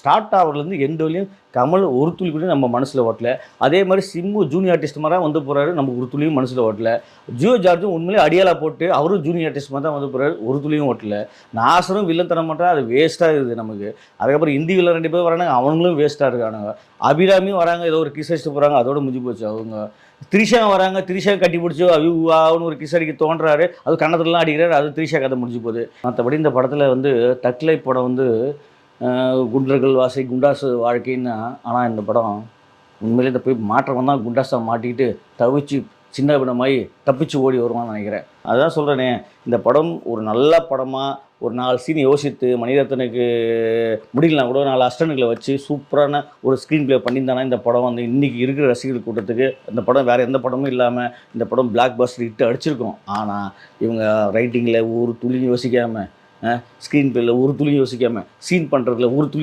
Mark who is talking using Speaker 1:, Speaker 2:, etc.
Speaker 1: Start ஆகிறதுலேருந்து end வரையும் கமல் ஒரு துளி கூட நம்ம மனசில் ஓட்டல. அதே மாதிரி சிம்மு ஜூனியர் ஆர்டிஸ்ட் மாதிரி தான் வந்து போகிறாரு நமக்கு ஒரு துளியும் மனசில் ஓட்டல. ஜியோ ஜார்ஜும் உண்மையிலே அடியாலா போட்டு அவரும் ஜூனியர் ஆர்டிஸ்ட் மாதிரி தான் வந்து போகிறாரு ஒரு துளியும் ஓட்டல. நாசரும் வில்லன் தர மாட்டா அது வேஸ்ட்டாக இருக்குது நமக்கு. அதுக்கப்புறம் இந்தி வில்லன் ரெண்டு பேர் வராங்க அவங்களும் வேஸ்ட்டாக இருக்கானுங்க. அபிராமியும் வராங்க ஏதோ ஒரு கிஸ் அடிச்சுட்டு போகிறாங்க அதோட முடிஞ்சு போச்சு அவங்க. த்ரிஷா வராங்க த்ரிஷா கட்டி பிடிச்சி அவின்னு ஒரு கிஸ் அடிக்க தோன்றாரு. அது கன்னத்துலலாம் அடிக்கிறாரு அது த்ரிஷா கதை முடிஞ்சு போகுது. மற்றபடி இந்த படத்தில் வந்து தக்லை படம் வந்து குண்டர்கள் வாசை குண்டாசு வாழ்க்கைன்னா ஆனால் இந்த படம் உண்மையிலே இந்த போய் மாற்றம் தான் குண்டாஸை மாட்டிக்கிட்டு தவிச்சு சின்ன படமாயி தப்பிச்சு ஓடி வருவான்னு நினைக்கிறேன். அதான் சொல்கிறேனே இந்த படம் ஒரு நல்ல படமாக ஒரு நாலு சீன் யோசித்து மணிரத்னுக்கு முடியலனா கூட நாலு அஸ்டன்களை வச்சு சூப்பரான ஒரு ஸ்க்ரீன் ப்ளே பண்ணியிருந்தானா இந்த படம் வந்து. இன்றைக்கி இருக்கிற ரசிகர்கள் கூட்டத்துக்கு இந்த படம் வேறு எந்த படமும் இல்லாமல் இந்த படம் பிளாக் பஸ்டர் இட்டு அடிச்சிருக்கோம். ஆனால் இவங்க ரைட்டிங்கில் ஒரு துளி யோசிக்காமல் ஸ்க்ரீன் ப்ளேயில் ஒரு துளி யோசிக்காமல் சீன் பண்ணுறதுல ஒரு துளி